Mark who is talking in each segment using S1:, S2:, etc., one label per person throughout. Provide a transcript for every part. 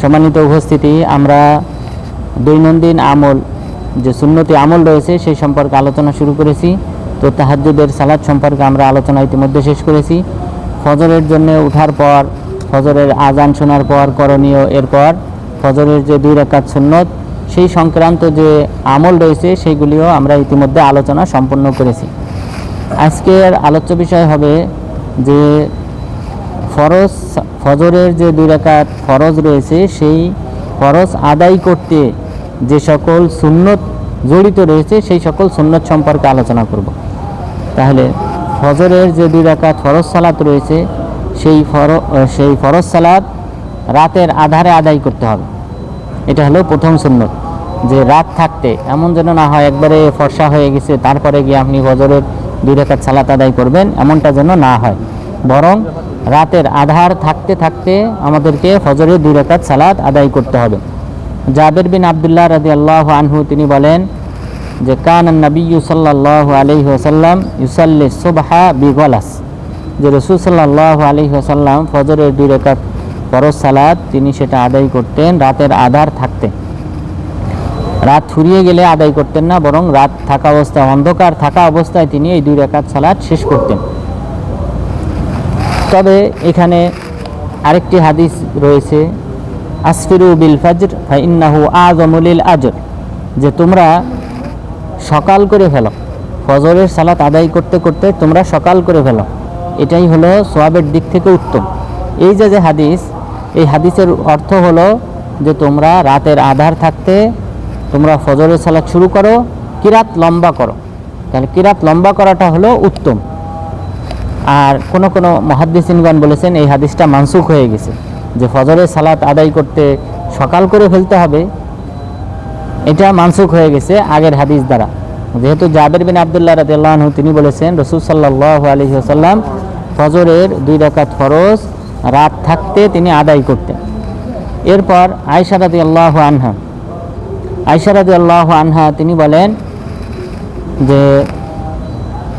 S1: সম্মানিত উপস্থিতি, আমরা দৈনন্দিন আমল, যে সুন্নতি আমল রয়েছে, সেই সম্পর্কে আলোচনা শুরু করেছি। তো তাহাজ্জুদের সালাদ সম্পর্কে আমরা আলোচনা ইতিমধ্যে শেষ করেছি। ফজরের জন্য ওঠার পর, ফজরের আজান শোনার পর, করণীয় এরপর, ফজরের যে দুই রাকাত সুন্নত, সেই সংক্রান্ত যে আমল রয়েছে, সেইগুলিও আমরা ইতিমধ্যে আলোচনা সম্পন্ন করেছি। আজকের আলোচ্য বিষয় হবে যে ফরজ, ফজরের যে দুই রাকাত ফরজ রয়েছে, সেই ফরজ আদায় করতে যে সকল সুন্নত জড়িত রয়েছে, সেই সকল সুন্নত সম্পর্কে আলোচনা করব। তাহলে ফজরের যে দুই রাকাত ফরজ সালাত রয়েছে, সেই ফর, সেই ফরজ সালাত রাতের আধারে আদায় করতে হবে। এটা হলো প্রথম সুন্নত, যে রাত থাকতে এমন যেন না হয় একবারে ফর্সা হয়ে গেছে, তারপরে গিয়ে আপনি ফজরের দুই রেখাত সালাত আদায় করবেন, এমনটা যেন না হয়। বরং রাতের আধার থাকতে থাকতে আমাদেরকে ফজরের দুই রেখাত সালাত আদায় করতে হবে। জাবের বিন আবদুল্লাহ রাজি আল্লাহ আনহু তিনি বলেন যে, কান নবী সাল্লাহ আলহি ওসাল্লাম ইউসাল্লি সুবাহা বিগলাস। যে, রসুল সাল্লাহ আলহি ওসাল্লাম ফজরের দুই রেখাত ফরজ সালাত তিনি সেটা আদায় করতেন রাতের আধার থাকতে। রাত ফুরিয়ে গেলে আদায় করতেন না, বরং রাত থাকা অবস্থায় অন্ধকার থাকা অবস্থায় তিনি এই দুই রেখাত সালাদ শেষ করতেন। তবে এখানে আরেকটি হাদিস রয়েছে, আসফিরু বিল ফাজর, ফাইন্নাহু আজমুলিল আজর যে তোমরা সকাল করে ফেলো, ফজরের সালাত আদায় করতে করতে তোমরা সকাল করে ফেলো। এটাই হলো সোয়াবের দিক থেকে উত্তম। এই যে যে হাদিস, এই হাদিসের অর্থ হলো যে তোমরা রাতের আধার থাকতে তোমরা ফজরের সালাত শুরু করো, কিরাত লম্বা করো। তাহলে কিরাত লম্বা করাটা হলো উত্তম। আর কোন কোন মহাদ্দিসিনগণ বলেছেন, এই হাদিসটা মানসুখ হয়ে গেছে যে ফজরের সালাত আদায় করতে সকাল করে ফেলতে হবে। এটা মানসুখ হয়ে গেছে আগের হাদিস দ্বারা। যেহেতু জাবের বিন আবদুল্লাহ রাদিয়াল্লাহু তিনি বলেছেন, রসুল সাল্লাহ আলহি আসাল্লাম ফজরের দুই রাকাত ফরজ, রাত থাকতে তিনি আদায় করতেন। এরপর আয়সা রাদি আল্লাহ আনহা আয়সা রাদি আল্লাহ আনহা তিনি বলেন যে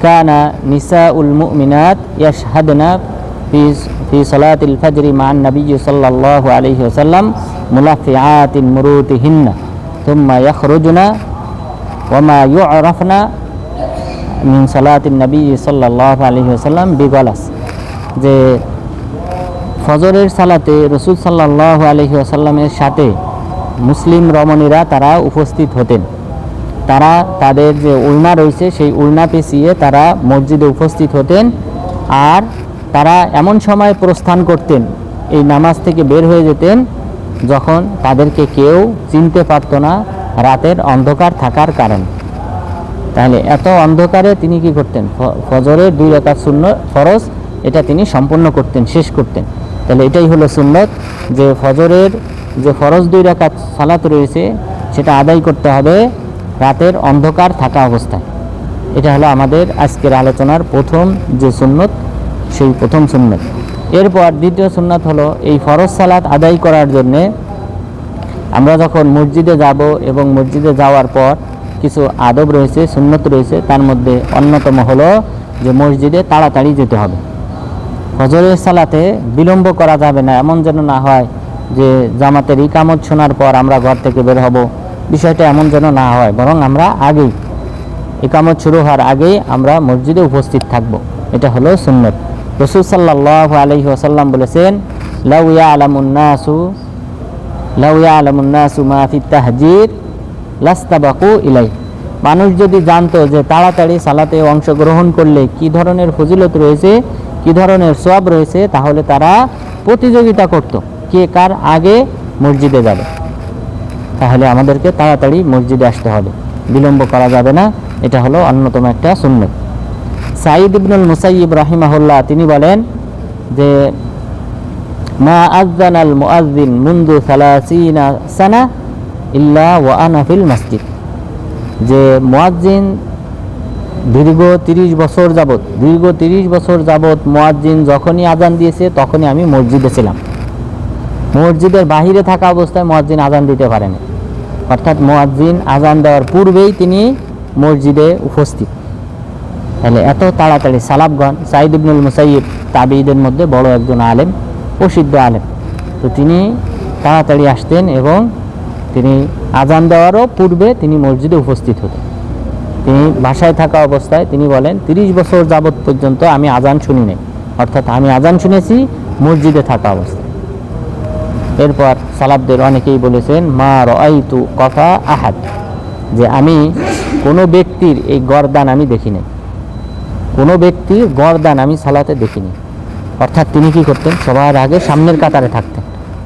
S1: কানা নিসা উল মুমিনাত ইয়াশহাদনা ফি ফি সালাতিল ফজরি মান নবী সাল্লাল্লাহু আলাইহি ওয়াসাল্লাম মুলাফিআতিন মুরুতিহিন্না ثم يخرجنا وما يعرفنا من صلاة النبي صلى الله عليه وسلم بغلس যে ফজরের সালাতে রসুল সাল্লাহ আলহি আসাল্লামের সাথে মুসলিম রমণীরা তারা উপস্থিত হতেন তারা তাদের যে উলনা রয়েছে, সেই উলনা পেঁচিয়ে তারা মসজিদে উপস্থিত হতেন আর তারা এমন সময় প্রস্থান করতেন, এই নামাজ থেকে বের হয়ে যেতেন যখন তাদেরকে কেউ চিনতে পারত না রাতের অন্ধকার থাকার কারণ। তাহলে এত অন্ধকারে তিনি কি করতেন? ফজরের দুই রেখা শূন্য ফরজ, এটা তিনি সম্পূর্ণ করতেন, শেষ করতেন। তাহলে এটাই হলো সুন্নত, যে ফজরের যে ফরজ দুই রেখা সালাত রয়েছে, সেটা আদায় করতে হবে রাতের অন্ধকার থাকা অবস্থায়। এটা হলো আমাদের আজকের আলোচনার প্রথম যে সুন্নত, সেই প্রথম সুন্নত। এরপর দ্বিতীয় সুন্নত হলো এই ফরজ সালাত আদায় করার জন্যে আমরা যখন মসজিদে যাব এবং মসজিদে যাওয়ার পর কিছু আদব রয়েছে, সুন্নত রয়েছে, তার মধ্যে অন্যতম হলো যে মসজিদে তাড়াতাড়ি যেতে হবে। ফজরের সালাতে বিলম্ব করা যাবে না, এমন যেন না হয় যে জামাতের ইকামত শোনার পর আমরা ঘর থেকে বের হব। বিষয়টা এমন যেন না হয়, বরং আমরা আগেই ইকামত শুরু হওয়ার আগেই আমরা মসজিদে উপস্থিত থাকব। এটা হলো সুন্নত। রসুল সাল্লাহ আলহি আসাল্লাম বলেছেন লাউয়া আলামুন্নাসু লাউয়া আলামুন্নাসু মাহফি তাহজির, লাস্তাবাকু ইলাই মানুষ যদি জানতো যে তাড়াতাড়ি সালাতে অংশগ্রহণ করলে কি ধরনের ফজিলত রয়েছে, কি ধরনের সব রয়েছে, তাহলে তারা প্রতিযোগিতা করত, কে কার আগে মসজিদে যাবে। তাহলে আমাদেরকে তাড়াতাড়ি মসজিদে আসতে হবে। বিলম্ব করা যাবে না, এটা হলো অন্যতম একটা সুন্নত। সাঈদ ইবনুল মুসাইব রাহিমাহুল্লাহ, তিনি বলেন যে, মা আজান আল মুআজ্জিন মুন্দু সালাসিনা সানা ইল্লা ওয়া ফিল মসজিদ। যে মুয়াজ্জিন দীর্ঘ তিরিশ বছর যাবত দীর্ঘ তিরিশ বছর যাবত মুয়াজ্জিন যখনই আজান দিয়েছে, তখনই আমি মসজিদে ছিলাম। মসজিদের বাহিরে থাকা অবস্থায় মুয়াজ্জিন আজান দিতে পারেনি। অর্থাৎ মুয়াজ্জিন আজান দেওয়ার পূর্বেই তিনি মসজিদে উপস্থিত। তাহলে এত তাড়াতাড়ি সালাবগণ সাইদ ইবনুল মুসাইব তাবিদের মধ্যে বড় একজন আলেম, প্রসিদ্ধ আলেম। তো তিনি তাড়াতাড়ি আসতেন এবং তিনি আজান দেওয়ারও পূর্বে তিনি মসজিদে উপস্থিত হতেন। তিনি বাসায় থাকা অবস্থায় তিনি বলেন, তিরিশ বছর যাবৎ পর্যন্ত আমি আজান শুনি নাই। অর্থাৎ আমি আজান শুনেছি মসজিদে থাকা অবস্থায়। এরপর সালাবদের অনেকেই বলেছেন, মা রআইতু কফা আহাদ। যে আমি কোনো ব্যক্তির এই গরদান আমি দেখি নাই কোনো ব্যক্তির গরদান আমি সালাতে দেখিনি। অর্থাৎ তিনি কি করতেন? সবার আগে সামনের কাতারে থাকতেন।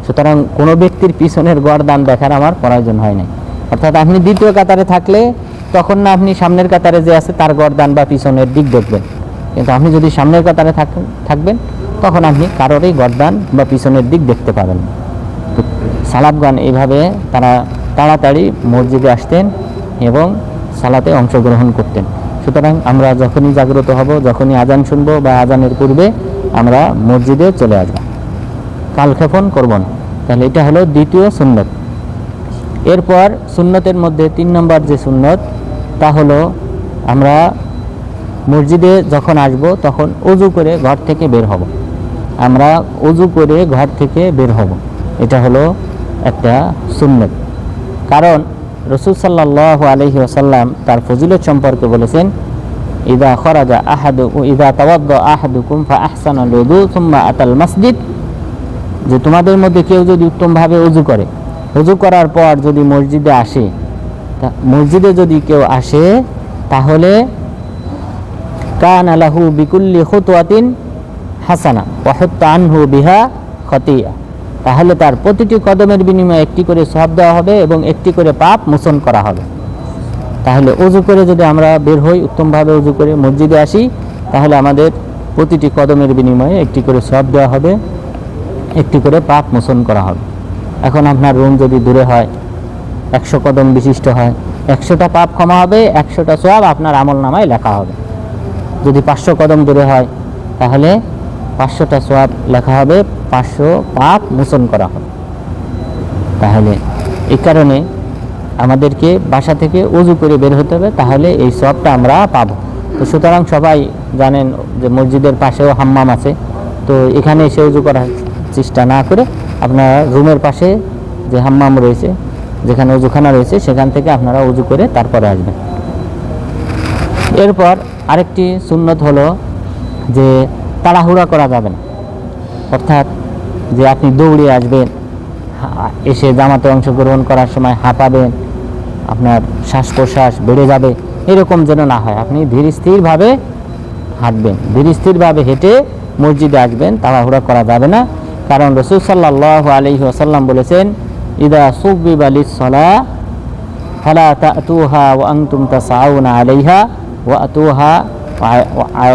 S1: সুতরাং কোনো ব্যক্তির পিছনের গরদান দেখার আমার প্রয়োজন হয় নাই। অর্থাৎ আপনি দ্বিতীয় কাতারে থাকলে তখন না আপনি সামনের কাতারে যে আছে তার গরদান বা পিছনের দিক দেখবেন। কিন্তু আপনি যদি সামনের কাতারে থাকবেন, তখন আপনি কারোরই গরদান বা পিছনের দিক দেখতে পাবেন না। তো সালাবগান এইভাবে তারা তাড়াতাড়ি মসজিদে আসতেন এবং সালাতে অংশগ্রহণ করতেন। সুতরাং আমরা যখনই জাগ্রত হব, যখনই আজান শুনব বা আজানের পূর্বে আমরা মসজিদে চলে আসব। কালক্ষেপণ করব না। তাহলে এটা হলো দ্বিতীয় সুন্নত। এরপর সুন্নতের মধ্যে তিন নম্বর যে সুন্নত, তা হলো আমরা মসজিদে যখন আসব তখন অজু করে ঘর থেকে বের হব। আমরা অজু করে ঘর থেকে বের হব। এটা হলো একটা সুন্নত। কারণ রসুল সাল্লাহ আলহি আসাল্লাম তার ফজিলত সম্পর্কে বলেছেন, ইদা খরাজা আহাদু ইদা তাওয়াদ্দ আহাদুকুম ফা আহসান আতাল মসজিদ। যে তোমাদের মধ্যে কেউ যদি উত্তমভাবে উজু করে উজু করার পর যদি মসজিদে আসে মসজিদে যদি কেউ আসে, তাহলে কান আলাহু বিকুল্লি খুতওয়াতিন হাসানা ওয়াহুত্তা আনহু বিহা খতিয়া। তাহলে তার প্রতিটি কদমের বিনিময়ে একটি করে সব দেওয়া হবে এবং একটি করে পাপ মোচন করা হবে। তাহলে অজু করে যদি আমরা বের হই, উত্তমভাবে অজু করে মসজিদে আসি, তাহলে আমাদের প্রতিটি কদমের বিনিময়ে একটি করে সব দেওয়া হবে, একটি করে পাপ মোচন করা হবে। এখন আপনার রুম যদি দূরে হয়, একশো কদম বিশিষ্ট হয়, একশোটা পাপ ক্ষমা হবে, একশোটা সব আপনার আমল নামায় লেখা হবে। যদি পাঁচশো কদম দূরে হয়, তাহলে পাঁচশোটা সোয়াব লেখা হবে, পাঁচশো পাপ মোচন করা হবে। তাহলে এই কারণে আমাদেরকে বাসা থেকে উজু করে বের হতে হবে, তাহলে এই সবটা আমরা পাবো। তো সুতরাং সবাই জানেন যে মসজিদের পাশেও হাম্মাম আছে, তো এখানে এসে উজু করার চেষ্টা না করে আপনারা রুমের পাশে যে হাম্মাম রয়েছে, যেখানে উজুখানা রয়েছে, সেখান থেকে আপনারা উজু করে তারপরে আসবেন। এরপর আরেকটি সুন্নত হলো যে তাড়াহুড়া করা যাবে না। অর্থাৎ যে আপনি দৌড়ে আসবেন এসে জামাতে অংশগ্রহণ করার সময় হাঁপাবেন, আপনার শ্বাস প্রশ্বাস বেড়ে যাবে, এরকম যেন না হয়। আপনি ধীর স্থিরভাবে হাঁটবেন। ধীর স্থিরভাবে হেঁটে মসজিদে আসবেন, তাড়াহুড়া করা যাবে না। কারণ রসুল সাল্লাহ আলহি আসাল্লাম বলেছেন, ইদা সুবিব আলী সলা ফালা তাতুহা ওয়া তাসাউনা আলাইহা ওয়া আতুহা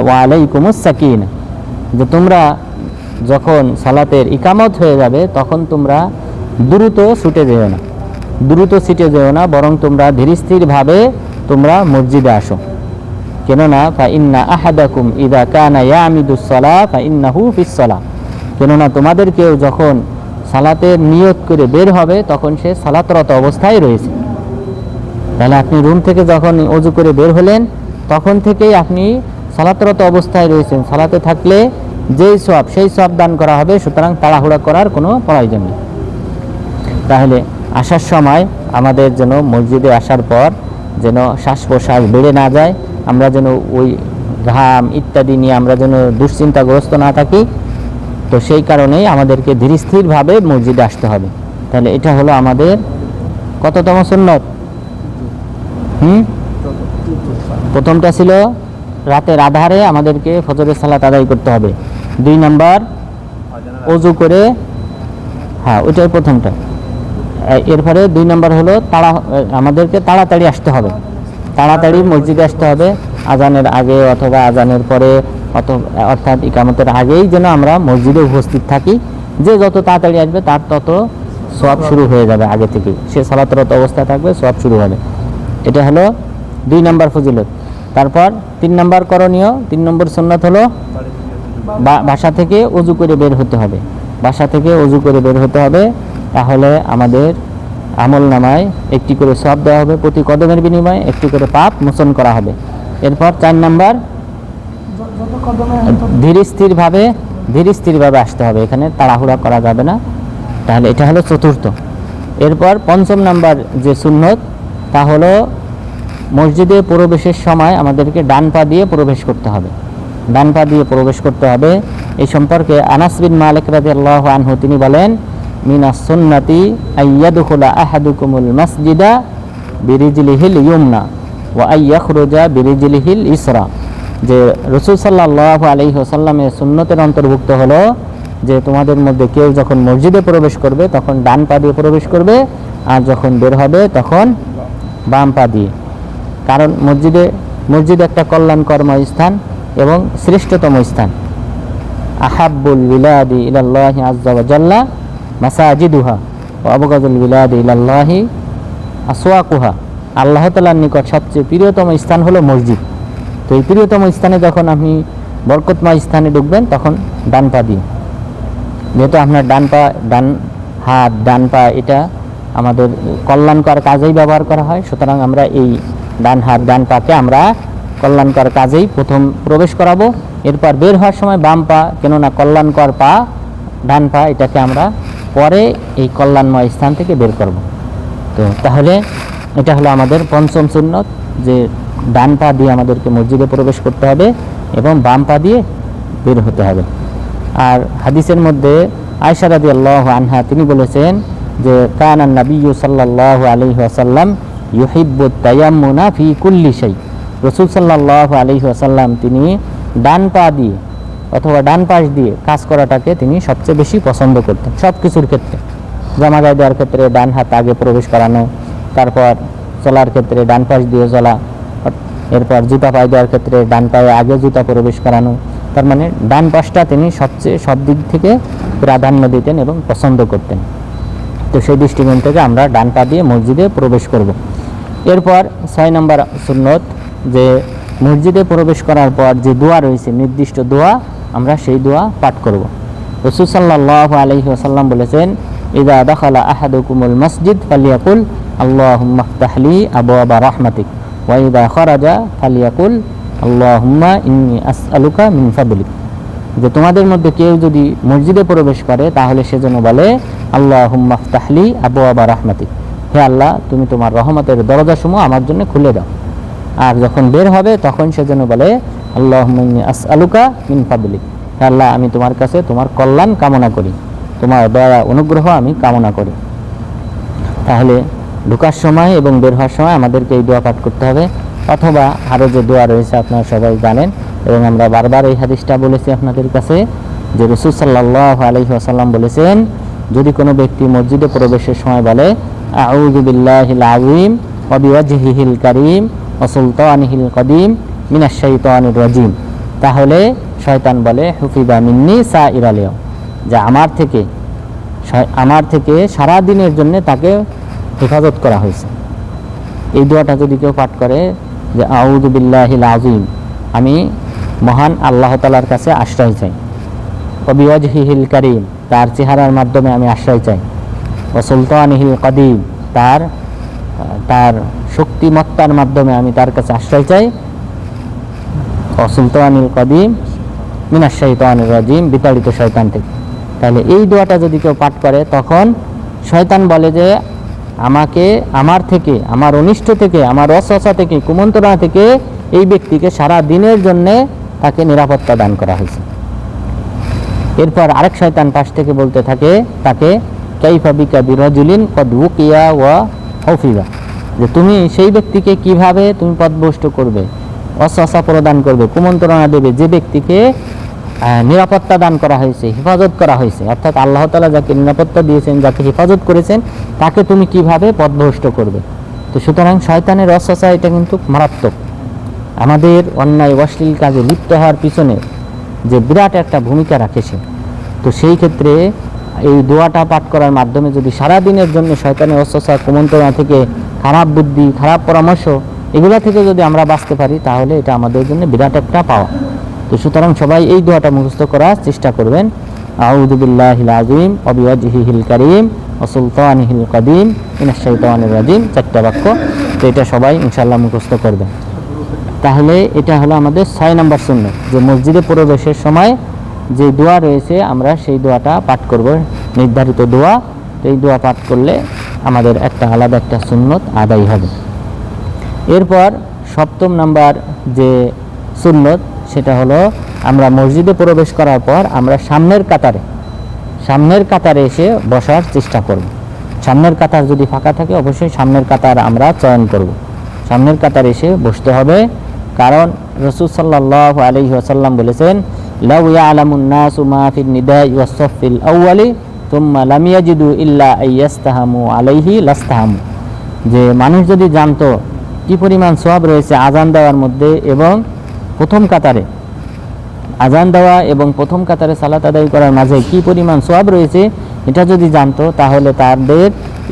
S1: ওয়া সাকিনা যে তোমরা যখন সালাতের ইকামত হয়ে যাবে, তখন তোমরা দ্রুত ছুটে যেও না। দ্রুত ছুটে যেও না, বরং তোমরা ধীরস্থিরভাবে তোমরা মসজিদে আসো। কেননা ফা ইন্না আহাদাকুম ইদা কানা ইয়ামিদুস সালা ফা ইন্নাহু ফিস সালা। কেননা তোমাদের কেউ যখন সালাতের নিয়ত করে বের হবে, তখন সে সালাতরত অবস্থায় রয়েছে। তাহলে আপনি রুম থেকে যখন অজু করে বের হলেন, তখন থেকেই আপনি সালাতরত অবস্থায় রয়েছেন। সালাতে থাকলে যেই সব সেই সব দান করা হবে, সুতরাং তাড়াহুড়া করার কোনো প্রয়োজন নেই। তাহলে আসার সময় আমাদের যেন মসজিদে আসার পর যেন শ্বাস প্রশ্বাস বেড়ে না যায়, আমরা যেন ওই ঘাম ইত্যাদি নিয়ে আমরা যেন দুশ্চিন্তাগ্রস্ত না থাকি, তো সেই কারণেই আমাদেরকে ধীরস্থিরভাবে মসজিদে আসতে হবে। তাহলে এটা হলো আমাদের কততম সুন্নত? হুম? প্রথমটা ছিল রাতের আধারে আমাদেরকে ফজরের সালাত আদায় করতে হবে। দুই নাম্বার, অজু করে হ্যাঁ ওইটাই প্রথমটা। এরপরে দুই নাম্বার হলো তাড়া আমাদেরকে তাড়াতাড়ি আসতে হবে। তাড়াতাড়ি মসজিদে আসতে হবে। আজানের আগে অথবা আজানের পরে অর্থাৎ ইকামতের আগেই যেন আমরা মসজিদে উপস্থিত থাকি। যে যত তাড়াতাড়ি আসবে তার তত সব শুরু হয়ে যাবে আগে থেকেই। সে সালাতরত অবস্থা থাকবে সব শুরু হবে। এটা হলো দুই নাম্বার ফজিলত। তারপর তিন নম্বর করণীয়, তিন নম্বর সুন্নাত হলো বাসা থেকে অজু করে বের হতে হবে। বাসা থেকে অজু করে বের হতে হবে। তাহলে আমাদের আমল নামায় একটি করে সব দেওয়া হবে প্রতি কদমের বিনিময়ে, একটি করে পাপ মোচন করা হবে। এরপর চার নাম্বার, ধীর স্থিরভাবে ধীর স্থিরভাবে আসতে হবে। এখানে তাড়াহুড়া করা যাবে না। তাহলে এটা হলো চতুর্থ। এরপর পঞ্চম নাম্বার যে সুন্নত, তা হলো মসজিদে প্রবেশের সময় আমাদেরকে ডান পা দিয়ে প্রবেশ করতে হবে। ডান পা দিয়ে প্রবেশ করতে হবে। এই সম্পর্কে আনাস বিন মালিক রাদিয়াল্লাহু আনহু, তিনি বলেন, মিনা সুন্নাতি আইয়াদুখুলা আহাদুকুমুল মাসজিদা বিরিজলিহিল ইয়ুমনা ওয়া আইয়াখরুজা বিরিজলিহিল ইসরা। যে রসুল সাল্লাহ আলী ওসাল্লামের সুন্নতের অন্তর্ভুক্ত হলো যে তোমাদের মধ্যে কেউ যখন মসজিদে প্রবেশ করবে, তখন ডান পা দিয়ে প্রবেশ করবে, আর যখন বের হবে, তখন বাম পা দিয়ে। কারণ মসজিদে, মসজিদ একটা কল্যাণকর্ম স্থান এবং শ্রেষ্ঠতম স্থান। আহাবুল বিলাদি ইলাল্লাহি আজ্জা ওয়া জাল্লা মাসাজিদুহা ওয়া আবগাদুল বিলাদি ইলাল্লাহি আসওয়াকুহা। আল্লাহ তাআলার নিকট সবচেয়ে প্রিয়তম স্থান হলো মসজিদ। তো এই প্রিয়তম স্থানে যখন আপনি বরকতময় স্থানে ঢুকবেন, তখন ডান পা দিয়ে। যেহেতু আপনার ডান পা, ডান হাত, ডান পা, এটা আমাদের কল্যাণকর কাজেই ব্যবহার করা হয়, সুতরাং আমরা এই ডান হাত, ডান পাকে আমরা কল্যাণকর কাজেই প্রথম প্রবেশ করাবো। এরপর বের হওয়ার সময় বাম পা, কেননা কল্যাণকর পা, ডান পা, এটাকে আমরা পরে এই কল্যাণময় স্থান থেকে বের করব। তো তাহলে এটা হলো আমাদের পঞ্চম সুন্নত, যে ডান পা দিয়ে আমাদেরকে মসজিদে প্রবেশ করতে হবে এবং বাম পা দিয়ে বের হতে হবে। আর হাদিসের মধ্যে আয়সা রাদি আল্লাহ আনহা তিনি বলেছেন যে কানান নবী সাল্লাহ আলহি আসাল্লাম ইউহিব্বুত তায়াম্মুনা ফি কুল্লি শাই। রসুল সাল্লাহ আলহি আসাল্লাম তিনি ডান পা দিয়ে অথবা ডান পাশ দিয়ে কাজ করাটাকে তিনি সবচেয়ে বেশি পছন্দ করতেন সব কিছুর ক্ষেত্রে। জামা গায়ে দেওয়ার ক্ষেত্রে ডান হাত আগে প্রবেশ করানো, তারপর চলার ক্ষেত্রে ডান পাশ দিয়ে চলা, এরপর জুতা পায়ে দেওয়ার ক্ষেত্রে ডান পায়ে আগে জুতা প্রবেশ করানো, তার মানে ডান পাশটা তিনি সবচেয়ে সব দিক থেকে প্রাধান্য দিতেন এবং পছন্দ করতেন। তো সেই দৃষ্টিকোণ থেকে আমরা ডান পা দিয়ে মসজিদে প্রবেশ করব। এরপর ছয় নম্বর সুন্নত, যে মসজিদে প্রবেশ করার পর যে দোয়া রয়েছে, নির্দিষ্ট দোয়া, আমরা সেই দোয়া পাঠ করব। রসুল সাল্লাহ আলহি আসাল্লাম বলেছেন, ইদা দখালা আহাদুকুমুল মসজিদ ফালিয়াকুল আল্লাহ তাহলি আবু আবা রহমাতিক ওয়াইদা খরাজা ফালিয়াকুল আল্লাহুম্মা ইন্নি আসআলুকা মিন ফাদলিক। যে তোমাদের মধ্যে কেউ যদি মসজিদে প্রবেশ করে, তাহলে সে যেন বলে, আল্লাহুম্মা ফতাহলি আবু আবা রহমাতিক। হে আল্লাহ, তুমি তোমার রহমতের দরজাসমূহ আমার জন্য খুলে দাও। আর যখন বের হবে, তখন সে যেন বলে আল্লাহ ইন্নি আসআলুকা মিন ফাদলিক। হে আল্লাহ, আমি তোমার কাছে তোমার কল্যাণ কামনা করি। তোমার দয়া, অনুগ্রহ আমি কামনা করি। তাহলে ঢোকার সময় এবং বের হওয়ার সময় আমাদেরকে এই দোয়া পাঠ করতে হবে। অথবা আরও যে দোয়া রয়েছে আপনারা সবাই জানেন, এবং আমরা বারবার এই হাদিসটা বলেছি আপনাদের কাছে, যে রসুল সাল্লাহ আলহি আসাল্লাম বলেছেন, যদি কোনো ব্যক্তি মসজিদে প্রবেশের সময় বলে আউজুবিল্লাহিল আজিম অবিওয়াজহিল করিম ও সুলতানহিল কদিম মিনাশাইতানির রাজিম। তাহলে শয়তান বলে হুফিবা মিন্নি সা ইরালিও যে আমার থেকে আমার থেকে সারা দিনের জন্য তাকে হেফাজত করা হয়েছে। এই দোয়াটা যদি কেউ পাঠ করে যে আউদুবিল্লাহিল আজিম আমি মহান আল্লাহ তালার কাছে আশ্রয় চাই। অবিওয়াজহিল করিম, তার চেহারার মাধ্যমে আমি আশ্রয় চাই। সুলতানহিল কদিম, তার তার শক্তিমত্তার মাধ্যমে আমি তার কাছে আশ্রয় চাই। ও সুলতানিল কদিম, মিনাশ শৈতানির রাজিম, বিতাড়িত শয়তান থেকে। তাহলে এই দোয়াটা যদি কেউ পাঠ করে, তখন শয়তান বলে যে, আমাকে, আমার থেকে, আমার অনিষ্ট থেকে, আমার অসচা থেকে, কুমন্ত্রণা থেকে এই ব্যক্তিকে সারা দিনের জন্যে তাকে নিরাপত্তা দান করা হয়েছে। এরপর আরেক শয়তান পাশ থেকে বলতে থাকে, তাকে কাইফা বিকা কদ উকিয়া ওয়া হফিবা যে তুমি সেই ব্যক্তিকে কীভাবে তুমি পদভষ্ট করবে অসচা প্রদান করবে, কুমন্ত্রণা দেবে, যে ব্যক্তিকে নিরাপত্তা দান করা হয়েছে, হেফাজত করা হয়েছে, অর্থাৎ আল্লাহ তালা যাকে নিরাপত্তা দিয়েছেন, যাকে হেফাজত করেছেন, তাকে তুমি কীভাবে পদভষ্ট করবে? তো সুতরাং শয়তানের অসচা এটা কিন্তু মারাত্মক। আমাদের অন্যায় অশ্লীল কাজে লিপ্ত হওয়ার পিছনে যে বিরাট একটা ভূমিকা রাখেছে তো সেই ক্ষেত্রে এই দোয়াটা পাঠ করার মাধ্যমে যদি সারা দিনের জন্য শয়তানের অস্বসা কুমন্ত্রণা থেকে খারাপ বুদ্ধি, খারাপ পরামর্শ এগুলা থেকে যদি আমরা বাঁচতে পারি, তাহলে এটা আমাদের জন্য বিরাট একটা পাওয়া। তো সুতরাং সবাই এই দোয়াটা মুখস্থ করার চেষ্টা করবেন। আউদুবিল্লাহিল আজিম অবিওয়াজহিল করিম ও সুলতানিহিল কদিম ইনাশ শাইতানির রাজিম। চারটা বাক্য। তো এটা সবাই ইনশাল্লাহ মুখস্থ করবেন তাহলে এটা হলো আমাদের ছয় নম্বর শূন্য যে মসজিদে প্রবেশের সময় যে দোয়া রয়েছে, আমরা সেই দোয়াটা পাঠ করব। নির্ধারিত দোয়া, এই দোয়া পাঠ করলে আমাদের একটা আলাদা একটা সুন্নত আদায় হবে। এরপর সপ্তম নাম্বার যে সুন্নত, সেটা হলো আমরা মসজিদে প্রবেশ করার পর আমরা সামনের কাতারে সামনের কাতারে এসে বসার চেষ্টা করব। সামনের কাতার যদি ফাঁকা থাকে, অবশ্যই সামনের কাতার আমরা চয়ন করব। সামনের কাতারে এসে বসতে হবে। কারণ রসুল সাল্লাহ আলহি আসাল্লাম বলেছেন লাউ ইয়ালামুন নাসু মা ফিন নিদাই আউয়ালি তুম্মা লাম ইয়াজিদু ইল্লা আইয়াস্তাহামু আলাইহি লাস্তাহামু যে মানুষ যদি জানতো কি পরিমাণ সওয়াব রয়েছে আজান দেওয়ার মধ্যে এবং প্রথম কাতারে আজান দেওয়া এবং প্রথম কাতারে সালাত আদায় করার মাঝে কি পরিমাণ সোয়াব রয়েছে এটা যদি জানতো, তাহলে তাদের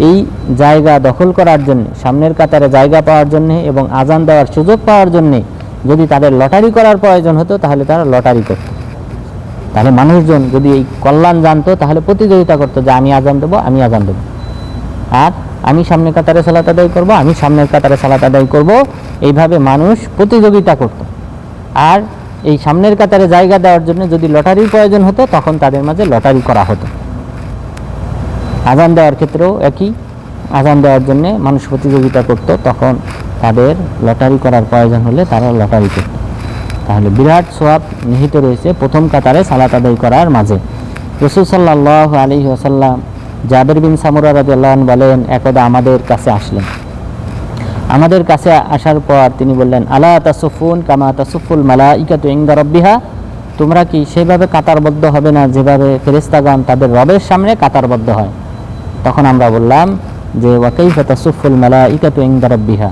S1: এই জায়গা দখল করার জন্য, সামনের কাতারে জায়গা পাওয়ার জন্য এবং আজান দেওয়ার সুযোগ পাওয়ার জন্যে যদি তাদের লটারি করার প্রয়োজন হতো, তাহলে তারা লটারি করত। তাহলে মানুষজন যদি এই কল্যাণ জানতো, তাহলে প্রতিযোগিতা করতো যে আমি আজান দেবো, আমি আজান দেবো। আর আমি সামনের কাতারে সালাত আদায় করব, আমি সামনের কাতারে সালাত আদায় করব, এইভাবে মানুষ প্রতিযোগিতা করত। আর এই সামনের কাতারে জায়গা দেওয়ার জন্য যদি লটারির প্রয়োজন হতো, তখন তাদের মাঝে লটারি করা হতো। আজান দেওয়ার ক্ষেত্রেও একই। আজান দেওয়ার জন্য মানুষ প্রতিযোগিতা করত, তখন তাদের লটারি করার প্রয়োজন হলে তারা লটারি করত। তাহলে বিরাট সোয়াব নিহিত রয়েছে প্রথম কাতারে সালাত আদায় করার মাঝে। রসুল সাল্লাহ আলী আসাল্লাম জাবের বিন সামুরা রাজিয়াল্লাহ বলেন, একদা আমাদের কাছে আসলেন। আমাদের কাছে আসার পর তিনি বললেন, আলা তাসুফুন কামা তাসুফুল মালা ইকাতু ইংদা রব্বিহা? তোমরা কি সেভাবে কাতারবদ্ধ হবে না, যেভাবে ফেরেস্তাগণ তাদের রবের সামনে কাতারবদ্ধ হয়? তখন আমরা বললাম যে ওয়াকাইফা তাসুফুল মালা ইকাতু ইংদা রব্বিহা?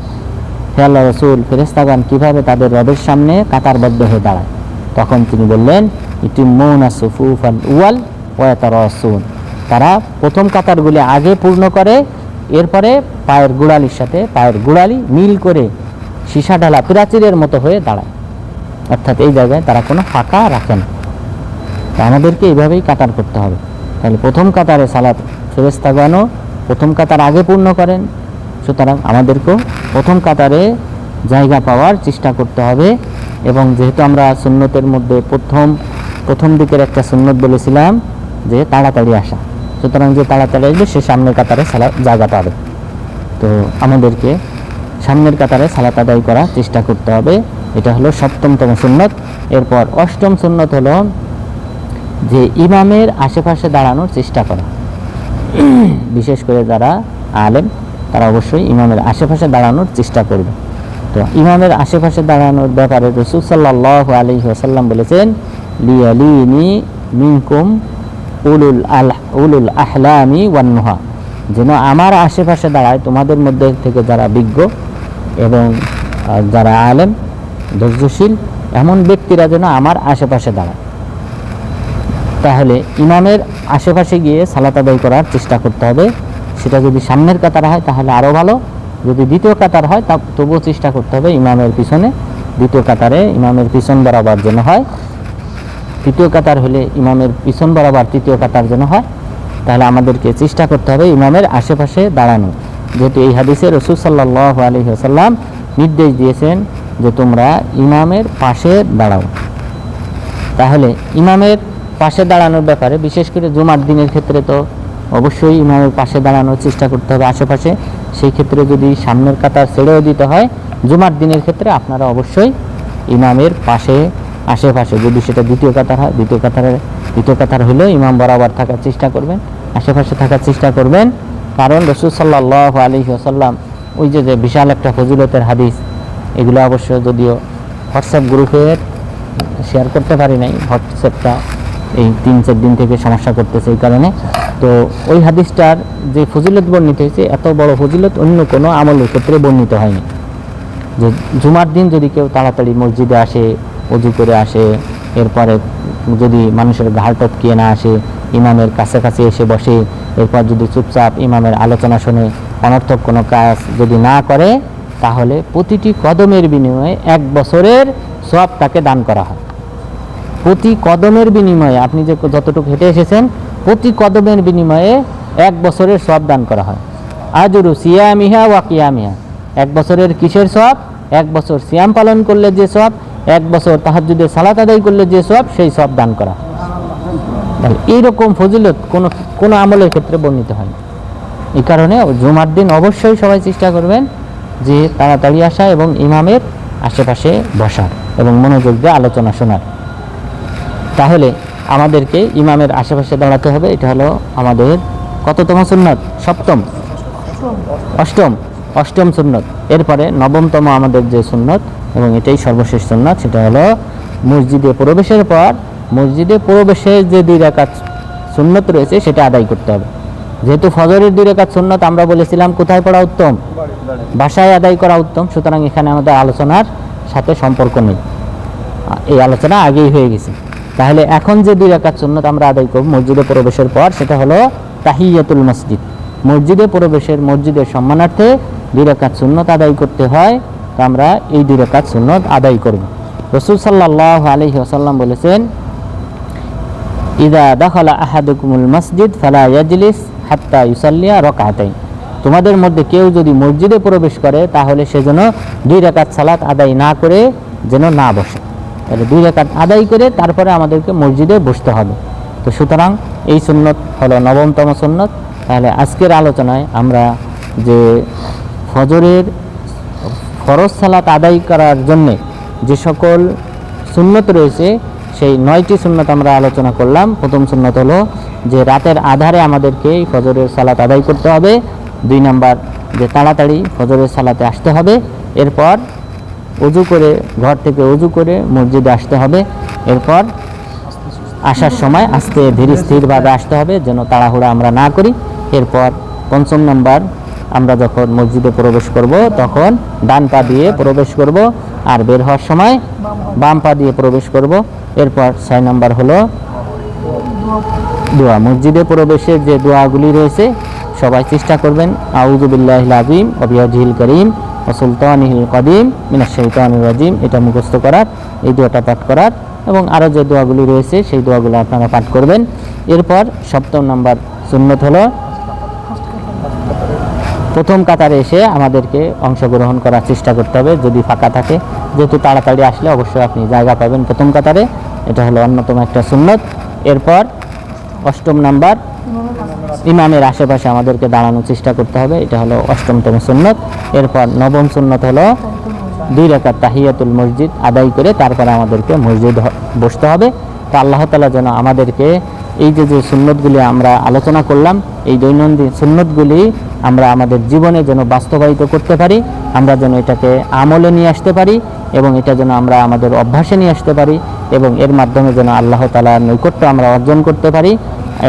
S1: হে আল্লাহ রসুল ফেরেস্তাগণ কীভাবে তাদের রবের সামনে কাতারবদ্ধ হয়ে দাঁড়ায়? তখন তিনি বললেন ইটি মৌনা সুফুফ আল উয়াল ওয়াতার রসুন তারা প্রথম কাতারগুলি আগে পূর্ণ করে, এরপরে পায়ের গোড়ালির সাথে পায়ের গোড়ালি মিল করে সীসা ঢালা প্রাচীরের মতো হয়ে দাঁড়ায়। অর্থাৎ এই জায়গায় তারা কোনো ফাঁকা রাখে না। আমাদেরকে এইভাবেই কাতার করতে হবে। তাহলে প্রথম কাতারে সালাত ফেরেস্তাগানও প্রথম কাতার আগে পূর্ণ করেন সুতরাং আমাদেরকেও প্রথম কাতারে জায়গা পাওয়ার চেষ্টা করতে হবে এবং যেহেতু আমরা সুন্নতের মধ্যে প্রথম প্রথম দিকের একটা সুন্নত বলেছিলাম যে তাড়াতাড়ি আসা। সুতরাং যে তাড়াতাড়ি আসবে, সে সামনের কাতারে সালা, জায়গা পাবে। তো আমাদেরকে সামনের কাতারে সালাত আদায় করার চেষ্টা করতে হবে। এটা হলো সপ্তমতম সুন্নত। এরপর অষ্টম সুন্নত হলো যে ইমামের আশেপাশে দাঁড়ানোর চেষ্টা করা। বিশেষ করে যারা আলেম তারা অবশ্যই ইমামের আশেপাশে দাঁড়ানোর চেষ্টা করবে। তো ইমামের আশেপাশে দাঁড়ানোর ব্যাপারে রসুল সাল্লাহ আলী আসাল্লাম বলেছেন মিনকুম উলুল উলুল আহলামি ওয়ান্নুহা। যেন আমার আশেপাশে দাঁড়ায় তোমাদের মধ্যে থেকে যারা বিজ্ঞ এবং যারা আলেম, ধৈর্যশীল, এমন ব্যক্তিরা যেন আমার আশেপাশে দাঁড়ায়। তাহলে ইমামের আশেপাশে গিয়ে সালাত আদায় করার চেষ্টা করতে হবে। সেটা যদি সামনের কাতার হয়, তাহলে আরও ভালো। যদি দ্বিতীয় কাতার হয়, তা তবুও চেষ্টা করতে হবে ইমামের পিছনে। দ্বিতীয় কাতারে ইমামের পিছন বরাবর যেন হয়। তৃতীয় কাতার হলে ইমামের পিছন বরাবর তৃতীয় কাতার যেন হয়, তাহলে আমাদেরকে চেষ্টা করতে হবে ইমামের আশেপাশে দাঁড়ানো। যেহেতু এই হাদিসে রসুল সাল্লাহ আলী আসাল্লাম নির্দেশ দিয়েছেন যে তোমরা ইমামের পাশে দাঁড়াও। তাহলে ইমামের পাশে দাঁড়ানোর ব্যাপারে, বিশেষ করে জুমার দিনের ক্ষেত্রে তো অবশ্যই ইমামের পাশে দাঁড়ানোর চেষ্টা করতে হবে আশেপাশে। সেই ক্ষেত্রে যদি সামনের কাতার ছেড়েও দিতে হয়, জুমার দিনের ক্ষেত্রে আপনারা অবশ্যই ইমামের পাশে, আশেপাশে, যদি সেটা দ্বিতীয় কাতার হয়, দ্বিতীয় কাতারে দ্বিতীয় কাতার হলেও ইমাম বরাবর থাকার চেষ্টা করবেন, আশেপাশে থাকার চেষ্টা করবেন। কারণ রসুল সাল্লাহ আলী আসাল্লাম ওই যে যে বিশাল একটা ফজিলতের হাদিস, এগুলো অবশ্য যদিও হোয়াটসঅ্যাপ গ্রুপের শেয়ার করতে পারি নাই, হোয়াটসঅ্যাপটা এই তিন চার দিন থেকে সমস্যা করতেছে এই কারণে। তো ওই হাদিসটার যে ফজিলত বর্ণিত হয়েছে, এত বড় ফজিলত অন্য কোনো আমলের ক্ষেত্রে বর্ণিত হয়নি। যে জুমার দিন যদি কেউ তাড়াতাড়ি মসজিদে আসে, অজু করে আসে, এরপরে যদি মানুষের ঘাড় টপকিয়ে না আসে, ইমামের কাছাকাছি এসে বসে, এরপর যদি চুপচাপ ইমামের আলোচনা শুনে, অনর্থক কোনো কাজ যদি না করে, তাহলে প্রতিটি কদমের বিনিময়ে এক বছরের সব তাকে দান করা হয়। প্রতি কদমের বিনিময়ে আপনি যে যতটুকু হেঁটে এসেছেন প্রতি কদমের বিনিময়ে এক বছরের সব দান করা হয়। আজরু সিয়ামিহা ওয়া কিয়ামিহা। এক বছরের কিসের সব? এক বছর সিয়াম পালন করলে যে সব, এক বছর তাহাজ্জুদে সালাত আদায় করলে যে সব, সেই সব দান করা। এইরকম ফজিলত কোনো কোনো আমলের ক্ষেত্রে বর্ণিত হয় এই কারণে জুমার দিন অবশ্যই সবাই চেষ্টা করবেন যে তাড়াতাড়ি আসা এবং ইমামের আশেপাশে বসার এবং মনোযোগ দিয়ে আলোচনা শোনার। তাহলে আমাদেরকে ইমামের আশেপাশে দাঁড়াতে হবে, এটা হলো আমাদের কততম সুন্নত? সপ্তম। অষ্টম। অষ্টম সুন্নত। এরপরে নবমতম আমাদের যে সুন্নত, এবং এটাই সর্বশেষ সুন্নত, সেটা হলো মসজিদে প্রবেশের পর, মসজিদে প্রবেশের যে দুই রাকাত সুন্নত রয়েছে, সেটা আদায় করতে হবে। যেহেতু ফজরের দুই রাকাত সুন্নত, আমরা বলেছিলাম কোথায় পড়া উত্তম? বাসায় আদায় করা উত্তম, সুতরাং এখানে আমাদের আলোচনার সাথে সম্পর্ক নেই। এই আলোচনা আগেই হয়ে গেছে। তাহলে এখন যে দুই রাকাত সুন্নত আমরা আদায় করব মসজিদে প্রবেশের পর, সেটা হলো তাহিয়াতুল মসজিদ। মসজিদে প্রবেশের মসজিদের সম্মানার্থে দুই রাকাত সুন্নত আদায় করতে হয়, তো আমরা এই দুই রাকাত সুন্নত আদায় করব। রসুল সাল্লাহ আলহি আসাল্লাম বলেছেন, ইদা দাখলা আহাদুকুমুল মসজিদ ফালা ইয়াজলিস হাত্তা ইউসাল্লিয়া রকাতাইন। তোমাদের মধ্যে কেউ যদি মসজিদে প্রবেশ করে, তাহলে সে যেন দুই রাকাত সালাত আদায় না করে, যেন না বসে। তাহলে দুই রেখাত আদায় করে তারপরে আমাদেরকে মসজিদে বসতে হবে। তো সুতরাং এই সুন্নত হলো নবমতম সুন্নত। তাহলে আজকের আলোচনায় আমরা যে ফজরের ফরজ সালাত আদায় করার জন্যে যে সকল সুন্নত রয়েছে, সেই নয়টি সুন্নত আমরা আলোচনা করলাম। প্রথম সুন্নত হলো যে রাতের আধারে আমাদেরকে ফজরের সালাত আদায় করতে হবে। দুই নাম্বার যে তাড়াতাড়ি ফজরের সালাতে আসতে হবে। এরপর অজু করে, ঘর থেকে উজু করে মসজিদে আসতে হবে। এরপর আসার সময় আস্তে ধীরে স্থিরভাবে আসতে হবে, যেন তাড়াহুড়া আমরা না করি। এরপর পঞ্চম নম্বর, আমরা যখন মসজিদে প্রবেশ করব, তখন ডান পা দিয়ে প্রবেশ করব, আর বের হওয়ার সময় বাম পা দিয়ে প্রবেশ করব। এরপর ছয় নম্বর হলো দোয়া। মসজিদে প্রবেশের যে দোয়াগুলি রয়েছে, সবাই চেষ্টা করবেন। আউজুবিল্লাহ আজিম অবিয়াজিল করিম। সুলতানিহিল কদিম মিনাশ শৈতানির রাজিম। এটা মুখস্থ করার, এই দোয়াটা পাঠ করার এবং আরও যে দোয়াগুলি রয়েছে সেই দোয়াগুলো আপনারা পাঠ করবেন। এরপর সপ্তম নাম্বার সুন্নত হলো, প্রথম কাতারে এসে আমাদেরকে অংশগ্রহণ করার চেষ্টা করতে হবে যদি ফাঁকা থাকে। যেহেতু তাড়াতাড়ি আসলে অবশ্যই আপনি জায়গা পাবেন প্রথম কাতারে। এটা হলো অন্যতম একটা সুন্নত। এরপর অষ্টম নাম্বার ইমামের আশেপাশে আমাদেরকে দাঁড়ানোর চেষ্টা করতে হবে। এটা হলো অষ্টমতম সুন্নত। এরপর নবম সুন্নত হলো দুই রেখার তাহিয়াতুল মসজিদ আদায় করে তারপরে আমাদেরকে মসজিদ বসতে হবে। তো আল্লাহ তালা যেন আমাদেরকে এই যে যে সুন্নতগুলি আমরা আলোচনা করলাম, এই দৈনন্দিন সুন্নতগুলি আমরা আমাদের জীবনে যেন বাস্তবায়িত করতে পারি, আমরা যেন এটাকে আমলে নিয়ে আসতে পারি এবং এটা যেন আমরা আমাদের অভ্যাসে নিয়ে আসতে পারি এবং এর মাধ্যমে যেন আল্লাহ তালার নৈকট্য আমরা অর্জন করতে পারি।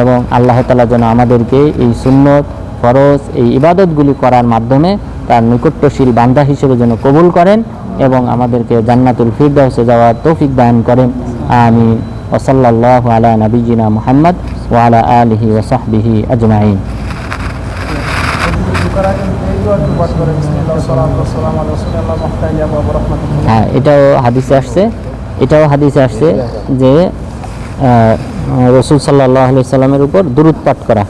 S1: এবং আল্লাহ তালা যেন আমাদেরকে এই সুন্নত, ফরজ, এই ইবাদতগুলি করার মাধ্যমে তার নিকট্যশীল বান্দা হিসেবে যেন কবুল করেন এবং আমাদেরকে জান্নাতুল ফিরদাউসে যাওয়ার তৌফিক দান করেন। আমি ওসল্লাহ আলা নবীজিনা মুহাম্মদ ওয়ালা আলিহি ওসাহবিহি আজমাইন। হ্যাঁ এটাও হাদিসে আসছে। এটাও হাদিসে আসছে যে রসুল সাল্লাহ আলি সাল্লামের উপর দুরুদ পাঠ করা